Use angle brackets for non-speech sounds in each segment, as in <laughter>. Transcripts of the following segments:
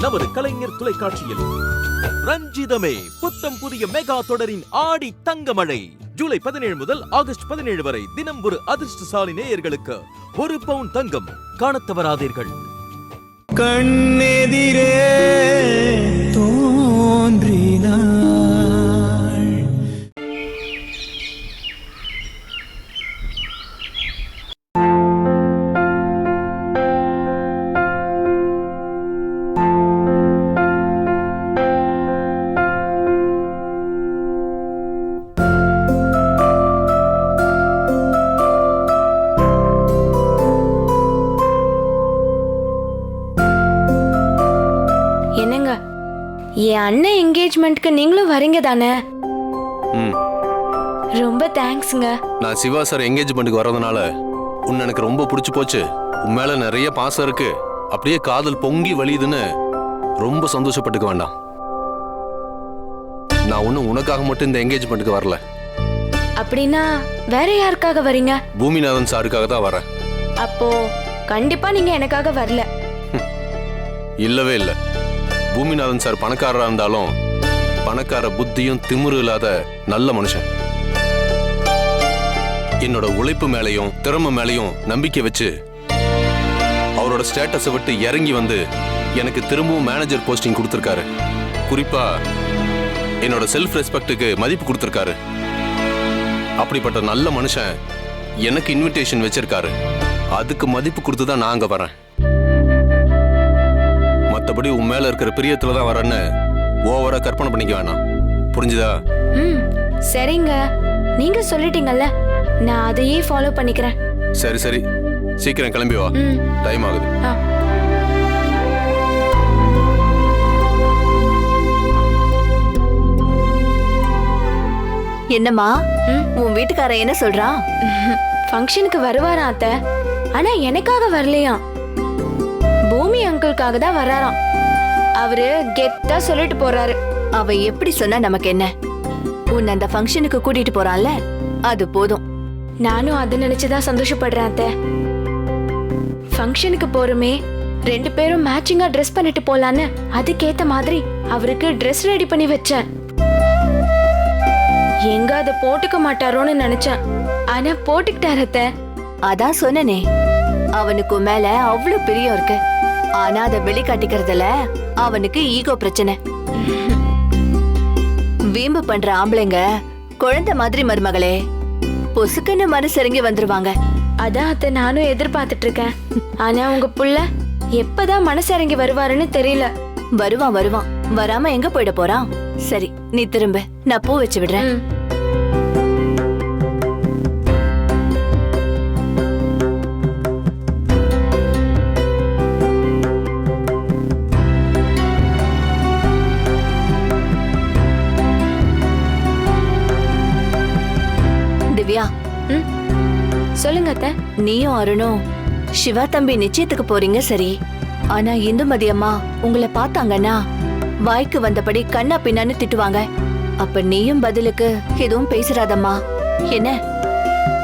நமது கலைஞர் தொலைக்காட்சியில். ரஞ்சிதமே புத்தம் புதிய மெகா தொடரின் ஆடி தங்கமழை. ஜூலை பதினேழு முதல் ஆகஸ்ட் பதினேழு வரை தினம் ஒரு அதிர்ஷ்டசாலி நேயர்களுக்கு ஒரு பவுன் தங்கம் காண தவறாதீர்கள் கண்ணெதிரே தோன்றினார். அண்ணன் என்கேஜ்மெண்ட்க்கு நீங்களும் வரீங்க தானே? ம். ரொம்ப தேங்க்ஸ்ங்க நான் சிவா சார் என்கேஜ்மெண்ட்டுக்கு வர்றதுனால உன்னை எனக்கு ரொம்ப பிடிச்சு போச்சு. உன் மேல நிறைய பாசம் இருக்கு. அப்படியே காதல் பொங்கி வழியுதுன்னு ரொம்ப சந்தோஷப்பட்டுக்க வேண்டாம். நான் ஒன்றும் உனக்காக மட்டும் இந்த என்கேஜ்மெண்ட்டுக்கு வரல. அப்படின்னா வேற யாருக்காக வரீங்க? பூமிநாதன் சாருக்காக தான் வரேன். அப்போ கண்டிப்பா நீங்க எனக்காக வரல. இல்லவே இல்லை. பூமிநாதன் சார் பணக்காரரா இருந்தாலும் பணக்கார புத்தியும் திமிரு இல்லாத நல்ல மனுஷன். என்னோட உழைப்பு மேலையும் திறமை மேலையும் நம்பிக்கை வச்சு அவரோட ஸ்டேட்டஸை விட்டு இறங்கி வந்து எனக்கு திரும்பவும் மேனேஜர் போஸ்டிங் கொடுத்துருக்காரு. குறிப்பா என்னோட செல்ஃப் ரெஸ்பெக்ட்டுக்கு மதிப்பு கொடுத்துருக்காரு. அப்படிப்பட்ட நல்ல மனுஷன் எனக்கு இன்விடேஷன் வச்சிருக்காரு. அதுக்கு மதிப்பு கொடுத்து தான் நான் அங்க வரேன். மத்தபடி உன் மேல இருக்கிற பிரியத்துல தான் வரேன்னு ஓவரா கற்பனை பண்ணிக்க வேணாம். புரிஞ்சுதா? ம் சரிங்க. நீங்க சொல்லிட்டீங்கல்ல நான் அதையே ஃபாலோ பண்ணிக்கிறேன். சரி சரி. சீக்கிரம் கிளம்பி வா. டைம் ஆகுது. ஆ. என்னம்மா? உன் வீட்டுக்காரன் என்ன சொல்றான்? <laughs> ஃபங்க்ஷனுக்கு வருவாராம் அத்தை. ஆனா எனக்காக வரலையாம். பூமி அங்கிள்காக தான் வராராம் அவரு கெத்தா சொல்லிட்டு போறாரு. அவ எப்படி சொன்னா நமக்கு என்ன? உன்னை அந்த ஃபங்க்ஷனுக்கு கூட்டிட்டு போறான்ல அது போதும். நானும் அதை நினைச்சுதான் சந்தோஷப்படுறேன் அத்தை. ஃபங்க்ஷனுக்கு போறோமே ரெண்டு பேரும் மேட்சிங்கா ட்ரெஸ் பண்ணிட்டு போலான்னு அதுக்கேத்த மாதிரி அவருக்கு ட்ரெஸ் ரெடி பண்ணி வச்சேன். எங்க அதை போட்டுக்க மாட்டாரோன்னு நினைச்சேன். ஆனா போட்டுக்கிட்டாரு அத்தை. அதான் சொன்னனே அவனுக்கு மேல அவ்வளவு பிரியம் இருக்கு. ஆனா அதை வெளிக்காட்டிக்கிறதுல அவனுக்கு ஈகோ பிரச்சனை. வீம்பு பண்ற ஆம்பளைங்க குழந்தை மாதிரி மருமகளே. பொசுக்குன்னு மனசிறங்கி வந்துருவாங்க. அதான் அத்தை நானும் எதிர்பார்த்துட்டு இருக்கேன் ஆனா உங்க புள்ள எப்பதான் மனசு இறங்கி வருவாருன்னு தெரியல. வருவான் வருவான். வராம எங்க போயிட போறான்? சரி நீ திரும்ப. நான் பூ வச்சு விடுறேன். சொல்லுங்க அத்தை. நீயும் அருணும். சிவா தம்பி நிச்சயத்துக்கு போறீங்க சரி. ஆனா இந்துமதி அம்மா உங்களை பார்த்தாங்கன்னா வாய்க்கு வந்தபடி கண்ணா பின்னான்னு திட்டுவாங்க. அப்ப நீயும் பதிலுக்கு எதுவும் பேசுறாதம்மா. என்ன?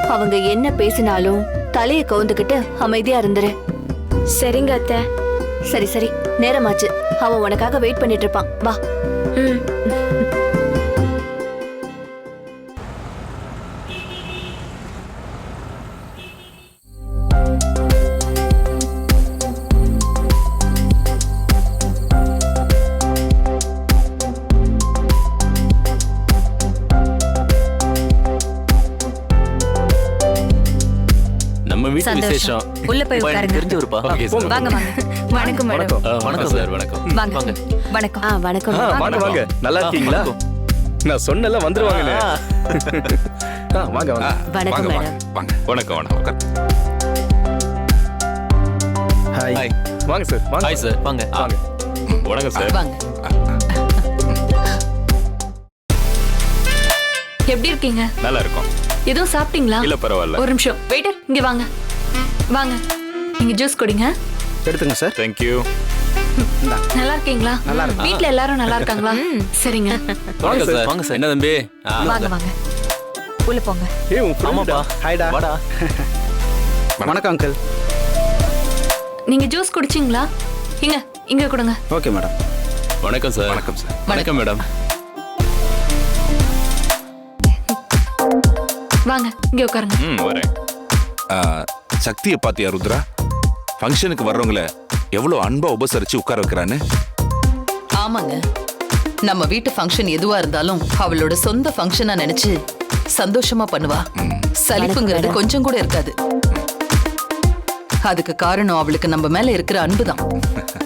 அவங்க என்ன பேசினாலும் தலைய கவுந்துக்கிட்டு அமைதியா இருந்துரு. சரிங்க அத்தை. சரி சரி. நேரமாச்சு. அவன் உனக்காக வெயிட் பண்ணிட்டு இருப்பான். வா. ம். சந்தோஷம். உள்ள போய் உட்காருங்க. தெரிஞ்சவருப்பா வாங்க வாங்க. வணக்கம் மேடம் வணக்கம். சார் வணக்கம். வாங்க. வணக்கம். ஆ வணக்கம். வாங்க. வாங்க. நல்லா இருக்கீங்களா? நான் சொன்னல வந்துருவாங்கன்னு. ஆ, வாங்க வாங்க. வணக்கம் மேடம். வணக்கம் வணக்கம் ஹாய் ஹாய். வாங்க சார் வாங்க. ஹாய் சார் வாங்க. வாங்க. வணக்கம் சார் வாங்க. எப்படி இருக்கீங்க? நல்லா இருக்கும். எதுவும் சாப்பிட்டீங்களா? இல்ல பரவாயில்ல. ஒரு நிமிஷம். வெயிட்டர் இங்க வாங்க. வாங்க. நீங்க ஜூஸ் குடிங்க. எடுத்துங்க சார் தேங்க் யூ நல்லா இருக்கீங்களா நல்லா வீட்ல எல்லாரும் நல்லா இருக்காங்களா? சரிங்க. வாங்க சார் வாங்க சார் என்ன தம்பி? வாங்க வாங்க. உள்ள போங்க. ஏய் உன் ஃப்ரெண்டா ஹாய்டா வாடா. <laughs> வணக்கம் அங்கிள் நீங்க ஜூஸ் குடிச்சிங்களா? இங்க இங்க கொடுங்க. ஓகே மேடம் வணக்கம் சார் வணக்கம் சார் வணக்கம் மேடம் வாங்க இங்க உட்காருங்க. ம் வரேன். ஆ, சக்தியை பாத்தியா ருத்ரா? ஃபங்க்ஷனுக்கு வர்றவங்கள எவ்வளவு அன்பா உபசரிச்சு உட்கார வைக்கிறான்னு? ஆமாங்க. நம்ம வீட்டு ஃபங்க்ஷன் எதுவா இருந்தாலும் அவளோட சொந்த ஃபங்க்ஷனா நினைச்சு சந்தோஷமா பண்ணுவா. சலிப்புங்கிறது கொஞ்சம் கூட இருக்காது. அதுக்கு காரணம் அவளுக்கு நம்ம மேல இருக்கிற அன்புதான். <laughs>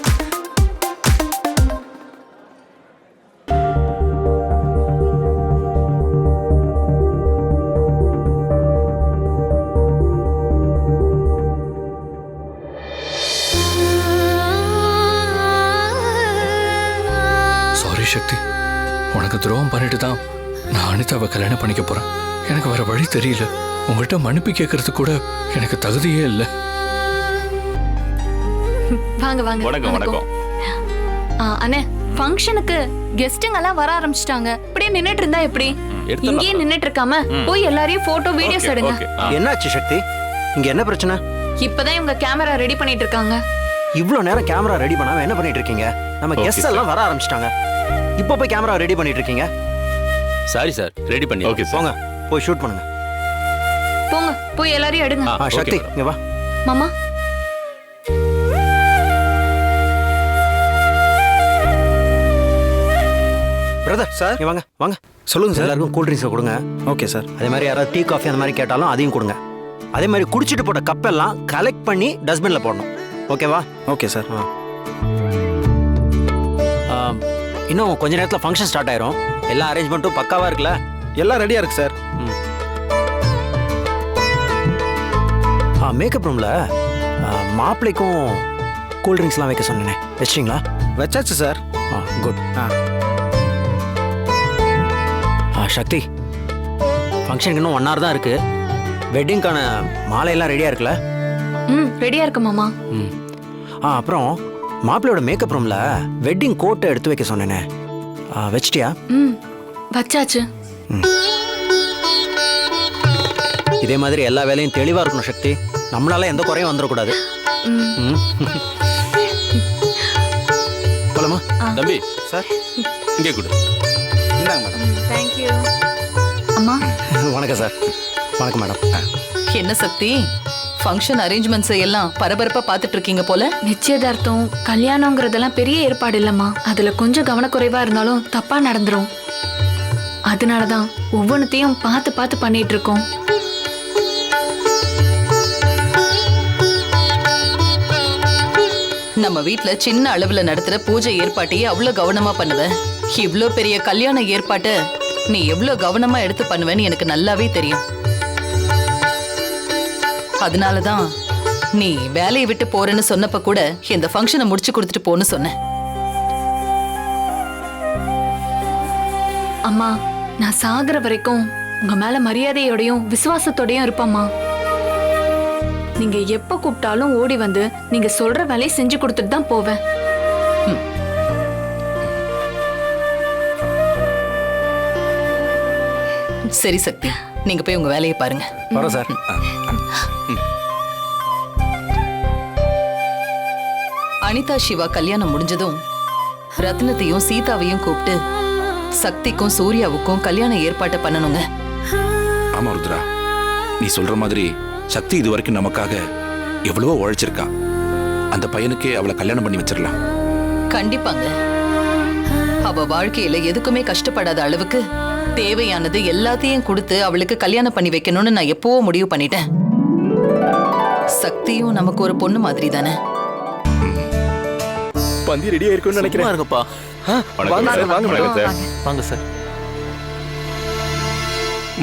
சக்தி. உனக்கு துரோகம் பண்ணிட்டு தான் நான் அனிதாவை கல்யாணம் பண்ணிக்க போறேன். எனக்கு வேற வழி தெரியல. உங்கள்கிட்ட மன்னிப்பு கேட்கறது கூட எனக்கு தகுதியே இல்லை. வாங்க வாங்க. வணக்கம் வணக்கம். அண்ணே ஃபங்க்ஷனுக்கு கெஸ்ட்டுங்க எல்லாம் வர ஆரம்பிச்சிட்டாங்க. இப்படியே நின்னுட்டு இருந்தா எப்படி. இங்கேயே நின்னுட்டு இருக்காம போய் எல்லாரையும் போட்டோ வீடியோஸ் எடுங்க. என்னாச்சு சக்தி? இங்க என்ன பிரச்சனை? இப்பதான் இவங்க கேமரா ரெடி பண்ணிட்டு இருக்காங்க. இவ்வளவு நேரம் கேமரா ரெடி பண்ணாம என்ன பண்ணிட்டு இருக்கீங்க? நம்ம கெஸ்ட் எல்லாம் வர ஆரம்பிச்சிட்டாங்க. இப்போ போய் கேமரா ரெடி பண்ணிட்டு இருக்கீங்க சாரி சார் ரெடி பண்ணி ஓகே போங்க. போய் ஷூட் பண்ணுங்க. போங்க போய் எல்லாரையும் எடுங்க. ஆ, ஆ சக்தி. இங்க வா. மாமா. பிரதர் சார் இங்க வாங்க வாங்க. சொல்லுங்க சார் எல்லாருக்கும் கூல் ட்ரிங்க்ஸ் கொடுங்க. ஓகே சார் அதே மாதிரி யாராவது டீ காஃபி அந்த மாதிரி கேட்டாலும் அதையும் கொடுங்க. அதே மாதிரி குடிச்சிட்டு போட்ட கப்பெல்லாம் கலெக்ட் பண்ணி டஸ்ட்பின்ல போடணும். ஓகேவா ஓகே சார் இன்னும் கொஞ்ச நேரத்தில் ஃபங்க்ஷன் ஸ்டார்ட் ஆயிரும். எல்லா அரேஞ்ச்மெண்ட்டும் பக்காவா இருக்குல்ல? எல்லாம் ரெடியா இருக்கு சார் ஆ மேக்கப் ரூம்ல மாப்பிள்ளைக்கும் கூல் ட்ரிங்க்ஸ்லாம் வைக்க சொன்னேனே. வச்சிட்டிங்களா? வச்சாச்சு சார் ஆ குட் ஆ. ஆ சக்தி. ஃபங்க்ஷனுக்கு இன்னும் ஒன் ஹவர் தான் இருக்கு. வெட்டிங்க்கான மாலையெல்லாம் ரெடியாக இருக்குல்ல? ம் ரெடியா இருக்கு மாமா. ம். ஆ அப்புறம் மாப்பிள்ளையோட மேக்கப் ரூமில் வெட்டிங் கோட்டை எடுத்து வைக்க சொன்னேனே. ஆ, வச்சிட்டியா? ம் வச்சாச்சு. இதே மாதிரி எல்லா வேலையும் தெளிவாக இருக்கணும் சக்தி. நம்மளால எந்த குறையும் வந்துடக்கூடாது. போலாமா? தம்பி சார். இங்கே கொடு. இந்தாங்க மேடம். தேங்க்யூ அம்மா. வணக்கம் சார். வணக்கம் மேடம். என்ன சக்தி? ஃபங்க்ஷன் அரேஞ்ச்மெண்ட்ஸ் எல்லாம் பரபரப்பா பார்த்துட்டு இருக்கீங்க போல? நிச்சயதார்த்தம் கல்யாணங்கிறதெல்லாம் பெரிய ஏற்பாடு இல்லம்மா. அதுல கொஞ்சம் கவனக்குறைவா இருந்தாலும் தப்பா நடந்துரும். அதனாலதான் ஒவ்வொன்றத்தையும் பார்த்து பார்த்து பண்ணிட்டு இருக்கோம் நம்ம வீட்ல சின்ன அளவுல நடத்துற பூஜை ஏற்பாட்டையே அவ்வளவு கவனமா பண்ணுவ. இவ்ளோ பெரிய கல்யாண ஏற்பாட்டை நீ எவ்வளவு கவனமா எடுத்து பண்ணுவேன்னு எனக்கு நல்லாவே தெரியும். அதனாலதான் நீ வேலையை விட்டு போறேன்னு சொன்னப்ப கூட இந்த ஃபங்க்ஷனை முடிச்சு கொடுத்துட்டு போன்னு சொன்னேன். அம்மா நான் சாகுற வரைக்கும் உங்க மேல மரியாதையோடையும் விசுவாசத்தோடையும் இருப்பம்மா. நீங்க எப்ப கூப்பிட்டாலும் ஓடி வந்து நீங்க சொல்ற வேலையை செஞ்சு கொடுத்துட்டு தான் போவேன். சரி சக்தி நீங்க போய் உங்க வேலையை பாருங்க. வரோம் சார். அனிதா சிவா கல்யாணம் முடிஞ்சதும் ரத்னத்தையும் சீதாவையும் கூப்பிட்டு சக்திக்கும் சூர்யாவுக்கும் கல்யாண ஏற்பாட்டை பண்ணணுங்க. ஆமா ருத்ரா. நீ சொல்ற மாதிரி சக்தி இது வரைக்கும் நமக்காக எவ்வளவோ உழைச்சிருக்கா. அந்த பையனுக்கே அவளை கல்யாணம் பண்ணி வச்சிடலாம். கண்டிப்பாங்க. அவ வாழ்க்கையில எதுக்குமே கஷ்டப்படாத அளவுக்கு தேவையானது எல்லாத்தையும் கொடுத்து அவளுக்கு கல்யாணம் பண்ணி வைக்கணும்னு நான் எப்பவோ முடிவு பண்ணிட்டேன். சக்தியும் நமக்கு ஒரு பொண்ணு மாதிரி தானே? பந்தி ரெடியா இருக்கும்னு நினைக்கிறேன். இருங்கப்பா. வாங்க சார். வாங்க மேடம் சார். வாங்க சார்.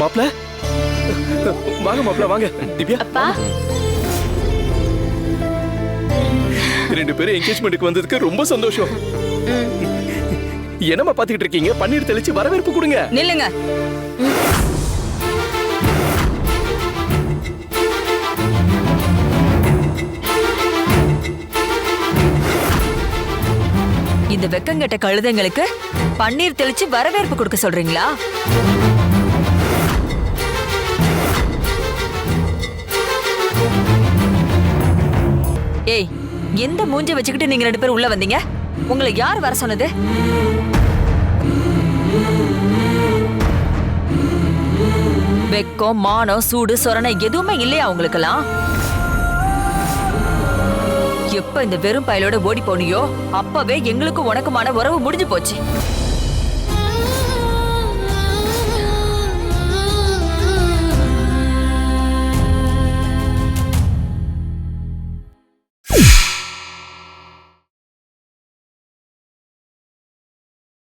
மாப்ள? வாங்க மாப்ள வாங்க. திவ்யா? அப்பா. ரெண்டு பேரும் என்கேஜ்மெண்ட்டுக்கு வந்ததுக்கு ரொம்ப சந்தோஷம். என்னம்மா பாத்துக்கிட்டு இருக்கீங்க? பன்னீர் தெளிச்சு வரவேற்பு கொடுங்க. நில்லுங்க. இந்த வெக்கங்கெட்ட கழுதைங்களுக்கு பன்னீர் தெளிச்சு வரவேற்பு கொடுக்க சொல்றீங்களா? ஏய் எந்த மூஞ்ச வச்சுக்கிட்டு நீங்க ரெண்டு பேரும் உள்ள வந்தீங்க? உங்களை யார் வர சொன்னது? வெக்கம் மானம் சூடு சொரணை எதுவுமே இல்லையா உங்களுக்கெல்லாம்? எப்ப இந்த வெறும் பயலோட ஓடி போனியோ அப்பவே எங்களுக்கும் உனக்குமான உறவு முடிஞ்சு போச்சு.